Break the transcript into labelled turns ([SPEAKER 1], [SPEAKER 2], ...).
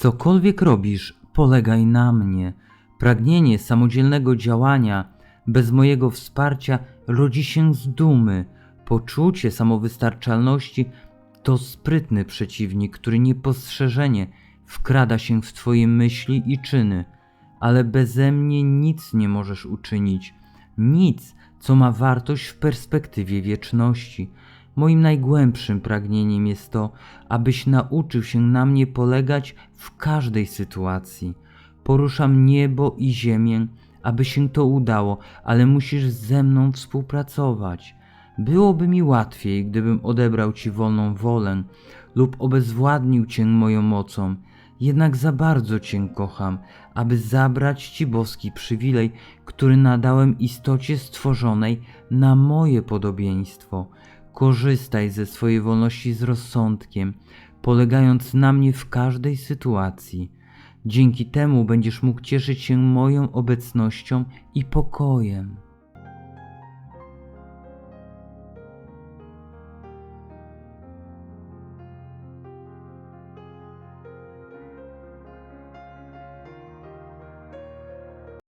[SPEAKER 1] Cokolwiek robisz, polegaj na mnie. Pragnienie samodzielnego działania bez mojego wsparcia rodzi się z dumy. Poczucie samowystarczalności to sprytny przeciwnik, który niepostrzeżenie wkrada się w Twoje myśli i czyny, ale beze mnie nic nie możesz uczynić, nic, co ma wartość w perspektywie wieczności. Moim najgłębszym pragnieniem jest to, abyś nauczył się na mnie polegać w każdej sytuacji. Poruszam niebo i ziemię, aby się to udało, ale musisz ze mną współpracować. Byłoby mi łatwiej, gdybym odebrał ci wolną wolę lub obezwładnił cię moją mocą. Jednak za bardzo cię kocham, aby zabrać ci boski przywilej, który nadałem istocie stworzonej na moje podobieństwo. Korzystaj ze swojej wolności z rozsądkiem, polegając na mnie w każdej sytuacji. Dzięki temu będziesz mógł cieszyć się moją obecnością i pokojem.